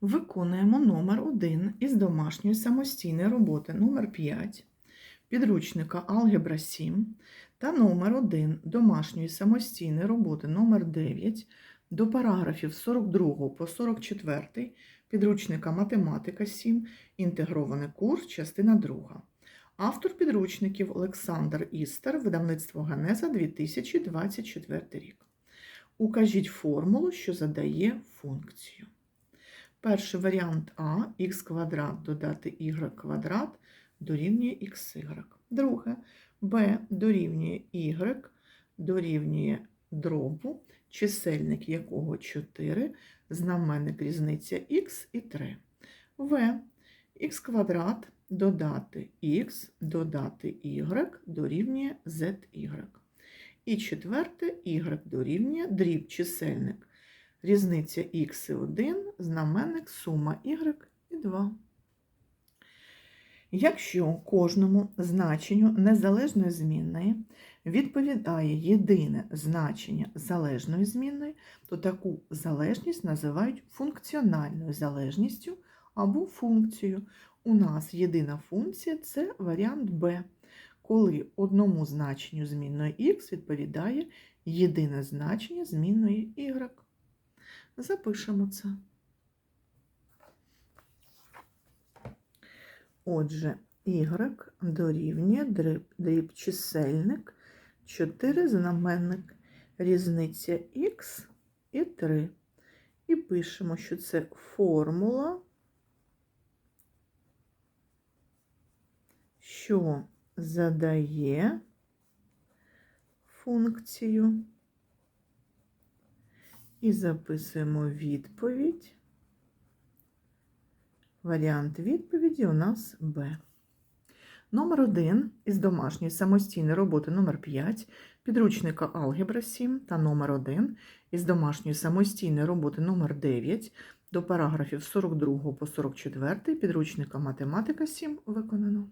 Виконуємо номер 1 із домашньої самостійної роботи номер 5 підручника Алгебра 7 та номер 1 домашньої самостійної роботи номер 9 до параграфів 42 по 44 підручника Математика 7, інтегрований курс, частина 2. Автор підручників Олександр Істер, видавництво Генеза 2024 рік. Укажіть формулу, що задає функцію. Перший варіант А х квадрат додати y квадрат дорівнює xy. Друге b дорівнює y дорівнює дробу, чисельник якого 4, знаменник різниця х і 3. В х квадрат додати х додати y дорівнює zy. І четверте y дорівнює дріб чисельник різниця х і 1, знаменник сума y і 2. Якщо кожному значенню незалежної змінної відповідає єдине значення залежної змінної, то таку залежність називають функціональною залежністю або функцією. У нас єдина функція це варіант b, коли одному значенню змінної х відповідає єдине значення змінної y. Запишемо це. Отже, y дорівнює дріб, дріб чисельник, 4 знаменник, різниця х і 3. І пишемо, що це формула, що задає функцію. І записуємо відповідь. Варіант відповіді у нас Б. Номер 1 із домашньої самостійної роботи номер 5 підручника Алгебра 7 та номер 1 із домашньої самостійної роботи номер 9 до параграфів 42 по 44 підручника Математика 7 виконано.